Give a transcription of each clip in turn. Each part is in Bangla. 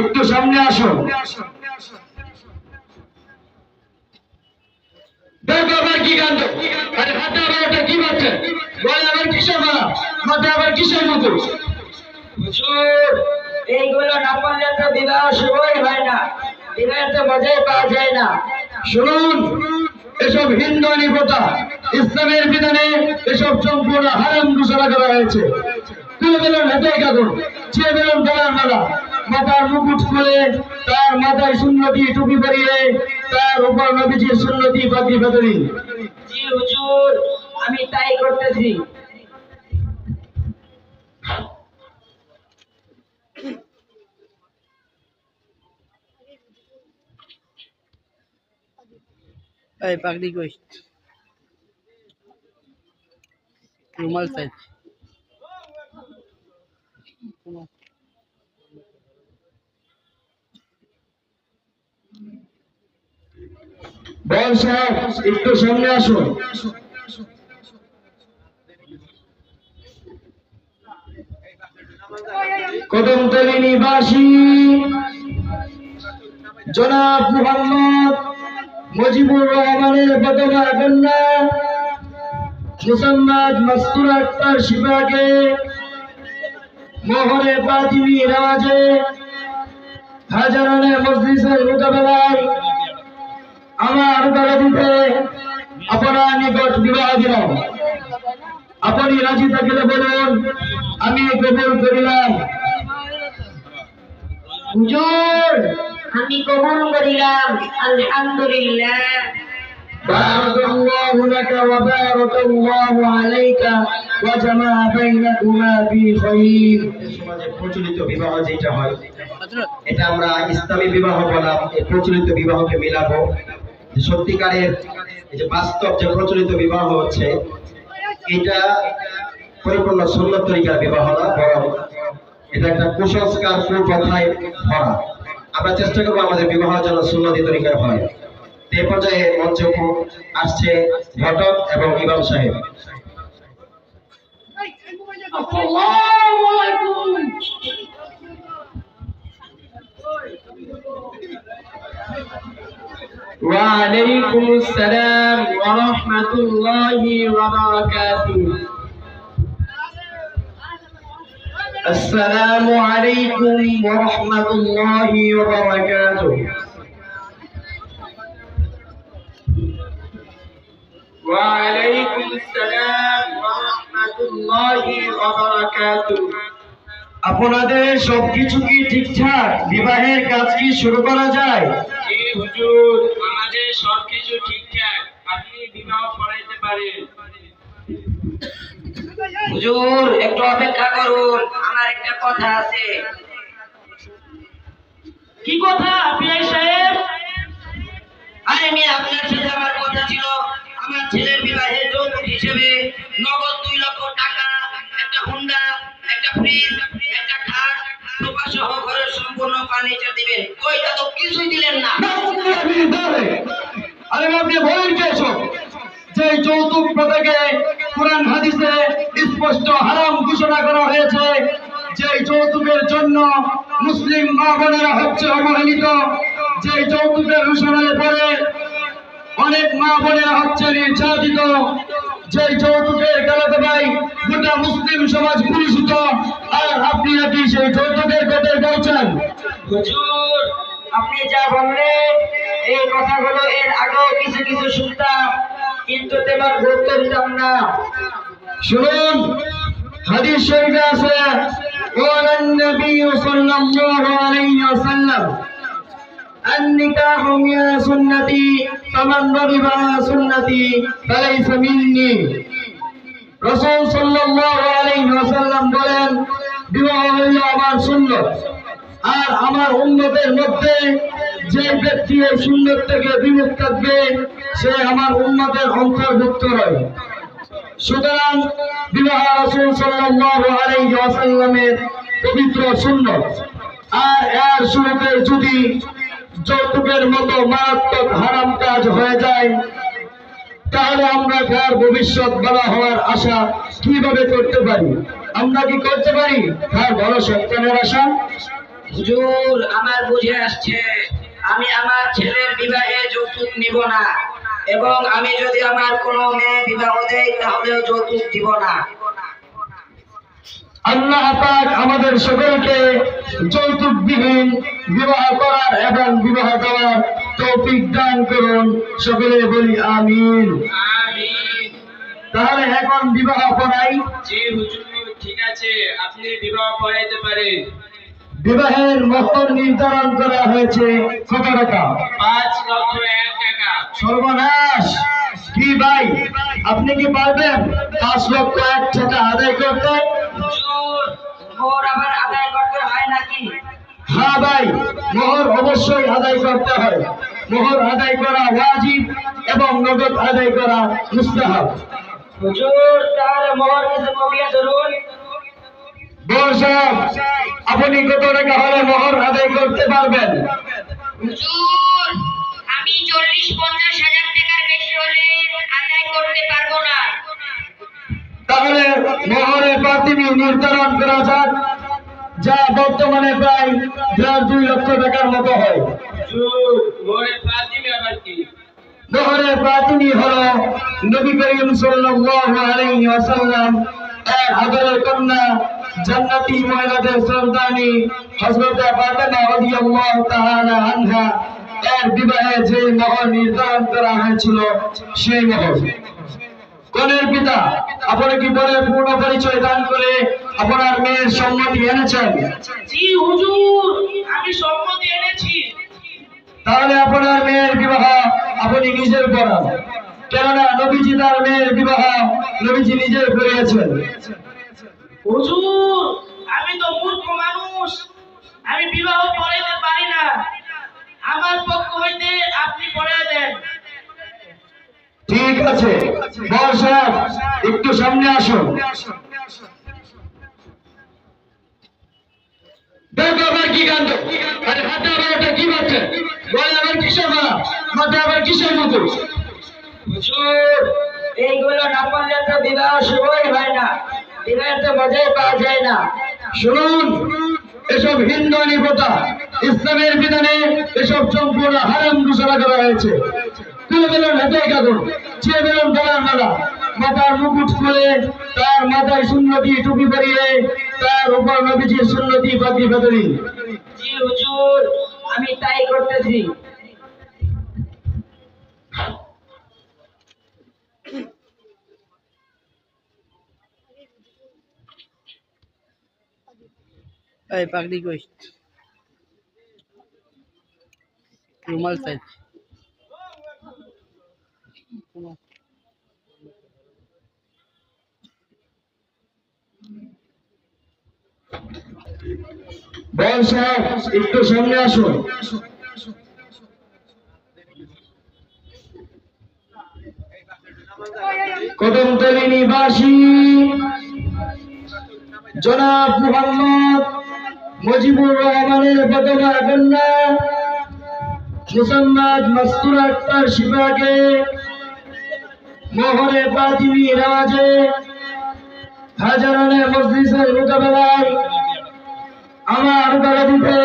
একটু সামনে আসো। দেখো আবার কি কাণ্ড আরে হাতে আবার ওটা কি বাচ্চা বলে আবার কিসের মারা মাথায় আবার কিসের মতো? এইগুলো না পারলে তো বিবাহ শুরুই হয় না। বিবাহের তো মজাই পাওয়া যায় না। শুনুন এসব হিন্দু নিপতা ইসলামের বিধানে এসব সম্পূর্ণ হারাম ঘোষণা করা হয়েছে। তুলে দিলেন হাতের কাগজ ছেড়ে দিলেন গলার মালা। মাথার মুকুট খুলে তার মাথায় সুন্নতি টুপি পরিয়ে তার উপর নবীজির সুন্নতি জি হুজুর আমি তাই করতেছি। এই পাগড়ি কই? রুমাল সাইজ বল সাহেব, একটু সামনে আসুন কদমতলী নিবাসী জনাব মুহাম্মদ মুজিবুর রহমানের বদলা কন্যা মুসাম্মদ মাস্তুর আক্তার শিবাকে মোহরে বাতিমি রাজে হাজারানের মজলিসের মোকাবেলায় আমার গলদিতে আপনার নিকট বিবাহ দিলাম আপনি রাজি থাকলে বলুন, আমি কবুল করিলাম। হুজুর, আমি কবুল করিলাম। আলহামদুলিল্লাহ। بارك الله لك وبارك الله عليك وجمع بينكما في خير সমাজে প্রচলিত বিবাহ যেটা হয় হযরত এটা আমরা ইসলামী বিবাহ বললাম এই প্রচলিত বিবাহকে মিলাবো যে সত্যিকারের এই যে বাস্তব যে প্রচলিত বিবাহ হচ্ছে এটা পরিপূর্ণ সুন্নত তরিকার বিবাহ না বরং এটা একটা কুসংস্কার কুপ্রথায় ভরা আমরা চেষ্টা করবো আমাদের বিবাহ যেন সুন্নতি তরিকার হয় তো এই পর্যায়ে মঞ্চে উপ- আসছে ঘটক এবং ইমাম সাহেব وعليكم السلام ورحمة الله وبركاته السلام عليكم ورحمة الله وبركاته وعليكم السلام ورحمة الله وبركاته আপনাদের সবকিছু কি ঠিকঠাক বিবাহের কাজ কি শুরু করা যায় জি হুজুর আমাদের সবকিছু ঠিকঠাক আপনি বিবাহ করাইতে পারেন হুজুর একটু অপেক্ষা করুন আমার একটা কথা আছে কি কথা পিআই সাহেব আরে মেয়ে আপনার সাথে আমার কথা ছিল আমার ছেলের বিবাহে যৌতুক হিসেবে নগদ দুই লক্ষ টাকা, একটা হুন্ডা একটা ফ্রিজ একটা খাট সোফা সহ ঘরের সম্পূর্ণ ফার্নিচার দিবেন। ওইটা তো কিছুই দিলেন না। আরে আপনি বলেন কি যে যৌতুক প্রথাকে নির্যাতিত যে যৌতুকের গালাতে ভাই গোটা মুসলিম সমাজ পুরুষিত আর আপনি নাকি সেই যৌতুকের কথাই বলছেন হুজুর আপনি যা বললেন এই কথাগুলো এর আগেও কিছু কিছু শুনতাম কিন্তু তেমন গুরুত্ব দিতাম না শুনুন হাদিস শরীফে আছে قال النبي صلى الله عليه وسلم النكاح من سنتي فمن ضرب على سنتي فليس مني রাসূল সাল্লাল্লাহু আলাইহি ওয়াসাল্লাম বলেন বিবাহ হইল আমার সুন্নত আর আমার উম্মতের মধ্যে যে ব্যক্তি এই সুন্নত থেকে বিমুখ থাকবে সে আমার উম্মতের অন্তর্ভুক্ত হয় সুতরাং বিবাহ রাসূল সাল্লাল্লাহু আলাইহি ওয়াসাল্লামের পবিত্র সুন্নত আর এর শুরুতে যদি যৌতুকের মতো মারাত্মক হারাম কাজ হয়ে যায়। তাহলে আমরা তার ভবিষ্যৎ বলা হওয়ার আশা কীভাবে করতে পারি? আমরা কি করতে পারি? তার বড় সন্তানের আশা হুজুর, আমার বুঝে আসছে। আমি আমার ছেলের বিবাহে যৌতুক নিব না। এবং আমি যদি আমার কোনো মেয়ে বিবাহ দেই, তাহলেও যৌতুক দিব না। আল্লাহ পাক আমাদের সকলকে যৌতুকবিহীন বিবাহ করার এবং বিবাহ দেওয়ার তৌফিক দান করুন। সকলে বলি আমিন। তাহলে এখন বিবাহ জি হুজুর ঠিক আছে। আপনি বিবাহ পড়াইতে পারেন। বিবাহের মোহর নির্ধারণ করা হয়েছে কত টাকা? পাঁচ লক্ষ এক টাকা। সর্বনাশ! কি ভাই? আপনি কি পারবেন? পাঁচ লক্ষ এক টাকা আদায় করতে? মোর আবার আদায় করতে হয় নাকি? হ্যাঁ ভাই মোহর অবশ্যই আদায় করতে হয়। মোহর আদায় করা ওয়াজিব এবং নগদ আদায় করা মুস্তাহাব। হুজুর তাহলে মোহর কিছু কমিয়ে ধরুন। বড় আপনি কত টাকা হলে মোহর আদায় করতে পারবেন? হুজুর আমি চল্লিশ পঞ্চাশ হাজার টাকার বেশি হলে আদায় করতে পারব না। তাহলে মোহরের প্রাথমিক নির্ধারণ করা যাক, যা বর্তমানে প্রায় দেড় দুই লক্ষ টাকার মতো হয়। হুজুর মোরে ফাতিমে আবার কি মোহরের প্রাথমিক হল নবী করিম সাল্লাল্লাহু আলাইহি ওয়াসাল্লাম এর আদরের কন্যা, জান্নাতি মহিলাদের সন্তানী, হযরত ফাতেমা রাদিয়াল্লাহু তাআলা আনহা। এর বিবাহে যে নির্ধারণ করা হয়েছিল, সেই মোহর কনের পিতা আপনি কি বলে পূর্ণ পরিচয় দান করে আপনার মেয়ের সম্মতি এনেছেন? জি হুজুর আমি সম্মতি এনেছি। তাহলে আপনার মেয়ের বিবাহ আপনি নিজের করান। কেননা নবীজি তার মেয়ের বিবাহ নবীজি নিজের করিয়েছেন। হুজুর আমি তো মূর্খ মানুষ আমি বিবাহ পড়াইতে পারি না। আমার পক্ষ হইতে আপনি পড়াই দেন। ঠিক আছে। একটু সামনে আসুন দেখো আবার কি কাণ্ড আরে হাতে আবার ওটা কি বাচ্চা বলে আবার কিসের মারা মাথায় আবার কিসের মতো? হুজুর এইগুলো না করলে তো বিবাহ শুরুই হয় না। বিবাহের তো মজাই পাওয়া যায় না। শুনুন এসব হিন্দু নিপতা ইসলামের বিধানে এসব সম্পূর্ণ হারাম ঘোষণা করা হয়েছে। তুলে বেলুন হাতে কাগজ চেয়ে বেলুন গলার মালা। মাথার মুকুট খুলে তার মাথায় সুন্নতি টুপি পরিয়ে তার উপর নবীজির সুন্নতি জি হুজুর আমি তাই করতেছি। এই পাগড়ি কই? রুমাল সাইজ বল সাহেব, একটু সামনে আসুন। কদমতলী নিবাসী, জনাব মুহাম্মদ মুজিবুর রহমানের বদলা কন্যা, মুসাম্মদ মাস্তুর আক্তার শিবাকে মোহরে পাতিমি রাজে হাজারানের মজলিসের মোকাবেলায় আমার দিতে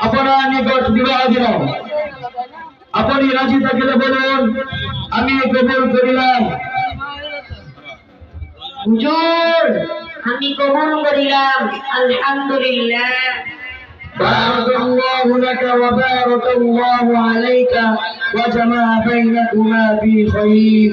আপনার নিকট বিবাহ দিলাম আপনি রাজি থাকিলে বলুন আমি কবুল করিলাম হুজুর আমি কবুল করিলাম আলহামদুলিল্লাহ بارك الله لك وبارك الله عليك وجمع بينكما في خير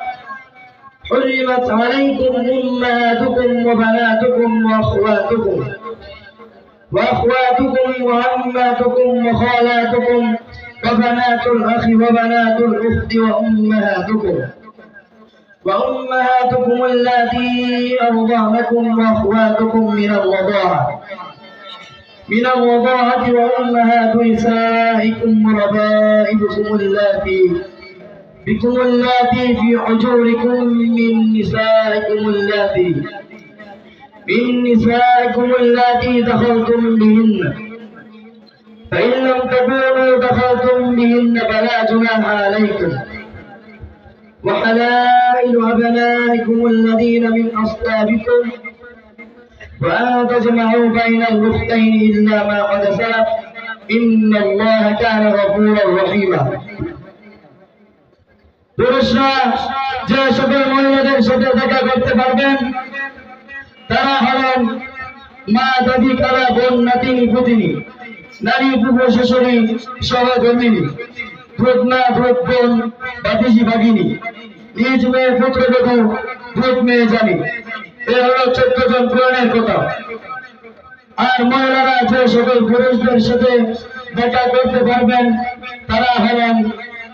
حرمت عليكم أمهاتكم وبناتكم وأخواتكم. وأخواتكم وعماتكم وخالاتكم وبنات الأخ وبنات الأخت وأمهاتكم. وأمهاتكم اللاتي أرضعنكم وأخواتكم من الرضاعة. من الرضاعة وأمهات نسائكم وربائبكم اللاتي بكم اللاتي في حجوركم من نسائكم اللاتي من نسائكم اللاتي دخلتم بهن. فإن لم تكونوا دخلتم بهن فلا جناح عليكم. وحلائل أبنائكم الذين من أصلابكم. وأن تجمعوا بين الأختين إلا ما قد سلف إن الله كان غفورا رحيما. পুরুষরা যে সকল মহিলাদের সাথে দেখা করতে পারবেন, তারা হলেন মা দাদি কারা বোন নাতিনি পুতিনি, নারী পুকুর শাশুড়ি, সহধর্মিনী ভূত মা ভূত বোন বাতিজি, ভাগিনী, নিজ মেয়ে পুত্রবধূ ভূত মেয়ে জানি, এ হলো চোদ্দ জন পুরাণের কথা। আর মহিলারা যে সকল পুরুষদের সাথে দেখা করতে পারবেন, তারা হলেন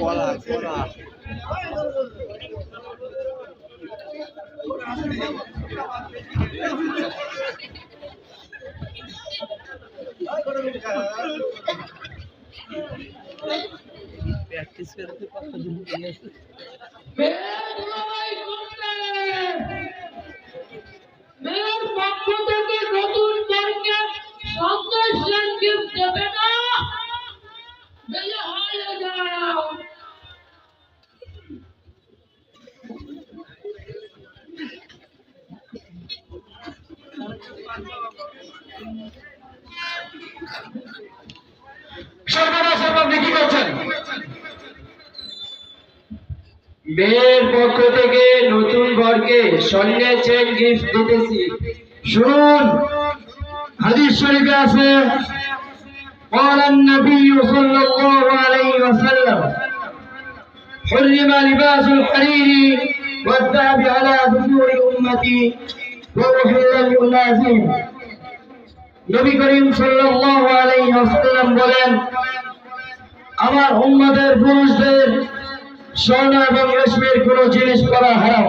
কলা কলা প্র্যাকটিস করতে কতদিন মেয়ের পক্ষ থেকে নতুন বরকে স্বর্ণের চেন গিফট দিতেছি শুনুন হাদিস শরীফে আছে قال النبي صلى الله عليه وسلم حرم لباس الحرير والذهب على ذكور أمتي وأحل لأناسهم নবী করিম সাল্লাল্লাহু আলাইহি ওয়াসাল্লাম বলেন আমার উম্মতের পুরুষদের স্বর্ণ এবং রেশমের কোন জিনিস করা হারাম।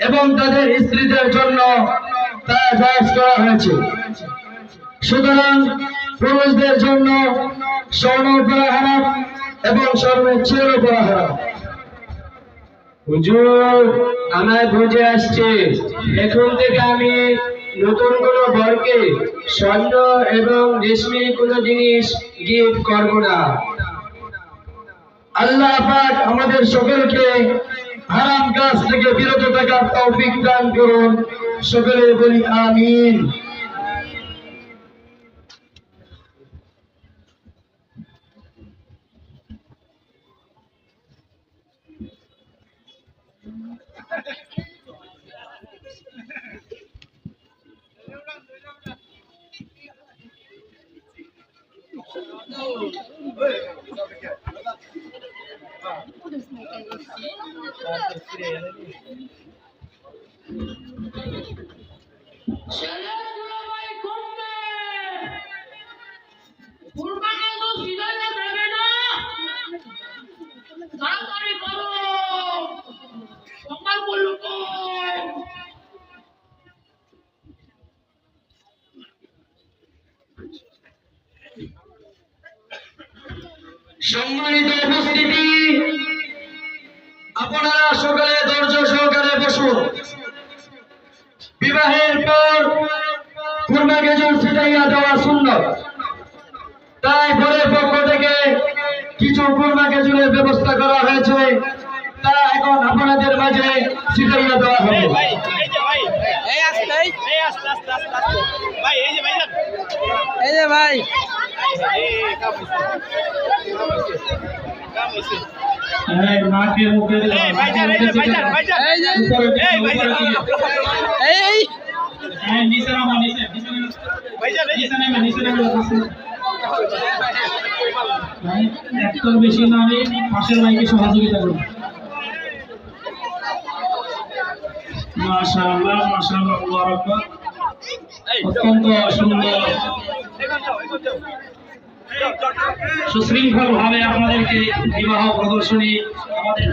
এবং তাদের স্ত্রীদের জন্য তা জায়েজ করা হয়েছে। সুতরাং পুরুষদের জন্য স্বর্ণ করা হারাম এবং স্বর্ণের ছেড়ে করা হারাম। হুজুর আমার বুঝে আসছে। এখন থেকে আমি নতুন কোনো বরকে স্বর্ণ এবং রেশমি কোনো জিনিস গিফট করব না। আল্লাহ পাক আমাদের সকলকে হারাম কাজ থেকে বিরত থাকার তৌফিক দান করুন। সকলে বলি আমিন। Будемо знайти. খেজুর ছিটাইয়া দেওয়া সুন্দর। তাই পরের পক্ষ থেকে কিছু কুরমা খেজুরের ব্যবস্থা করা হয়েছে। তা এখন আপনাদের মাঝে ছিটাইয়া দেওয়া হবে। এই এই যে ভাই নিচে নিচে। একটার বেশি নামে পাশের ভাইকে সহযোগিতা করুন। মাশাআল্লাহ মাশাআল্লাহ আল্লাহু আকবার অত্যন্ত সুন্দর সুশৃঙ্খল ভাবে আপনাদেরকে বিবাহ প্রদর্শনী আমাদের